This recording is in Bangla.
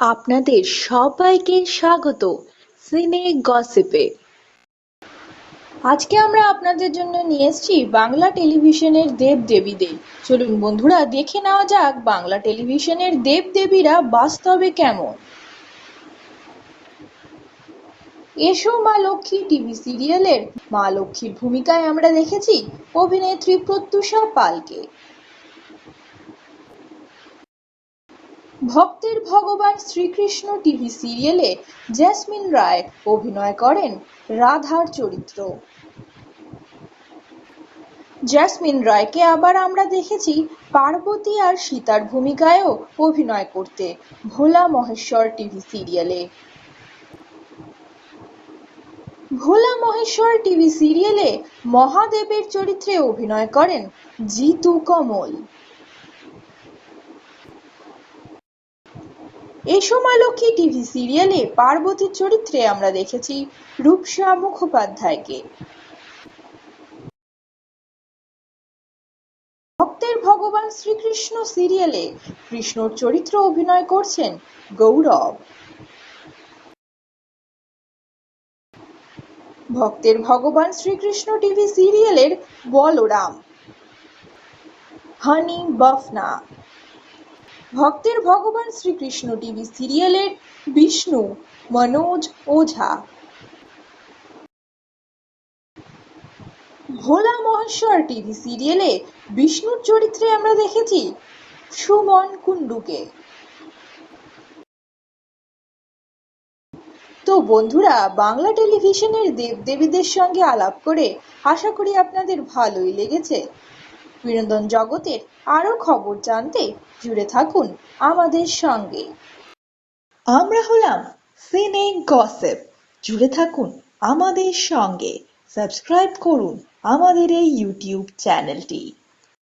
আপনাদের সবাইকে স্বাগত সিনে গসিপে। আজকে আমরা আপনাদের জন্য নিয়ে এসেছি বাংলা টেলিভিশনের দেব দেবীদের চলুন বন্ধুরা, দেখে নেওয়া যাক বাংলা টেলিভিশনের দেব দেবীরা বাস্তবে কেমন। এসো মা লক্ষ্মী টিভি সিরিয়ালের মা লক্ষ্মীর ভূমিকায় আমরা দেখেছি অভিনেত্রী প্রত্যুষা পালকে। ভক্তের ভগবান শ্রীকৃষ্ণ টিভি সিরিয়ালে জেসমিন রায় অভিনয় করেন রাধার চরিত্র। জেসমিন রায়কে আবার আমরা দেখেছি পার্বতী আর সীতার ভূমিকায়ও অভিনয় করতে ভোলা মহেশ্বর টিভি সিরিয়ালে। ভোলা মহেশ্বর টিভি সিরিয়ালে মহাদেবের চরিত্রে অভিনয় করেন জিতু কমল। এসো মা লক্ষ্মী টিভি সিরিয়ালে পার্বতীর চরিত্রে আমরা দেখেছি রূপসা মুখোপাধ্যায়কে। ভক্তের ভগবান শ্রীকৃষ্ণ সিরিয়ালে কৃষ্ণর চরিত্র অভিনয় করছেন গৌরব। ভক্তের ভগবান শ্রীকৃষ্ণ টিভি সিরিয়ালের বলরাম। হানি বাফনা। ভক্তের ভগবান শ্রীকৃষ্ণ টিভি সিরিয়ালের বিষ্ণু, মনোজ ওঝা। ভোলা মহেশ্বর টিভি সিরিয়ালে বিষ্ণুর চরিত্রে আমরা দেখেছি সুমন কুণ্ডুকে। তো বন্ধুরা, বাংলা টেলিভিশনের দেবদেবীদের সঙ্গে আলাপ করে আশা করি আপনাদের ভালোই লেগেছে। বিনোদন জগতের আরও খবর জানতে জুড়ে থাকুন আমাদের সঙ্গে। আমরা হলাম সিনে গসেপ জুড়ে থাকুন আমাদের সঙ্গে। সাবস্ক্রাইব করুন আমাদের এই ইউটিউব চ্যানেলটি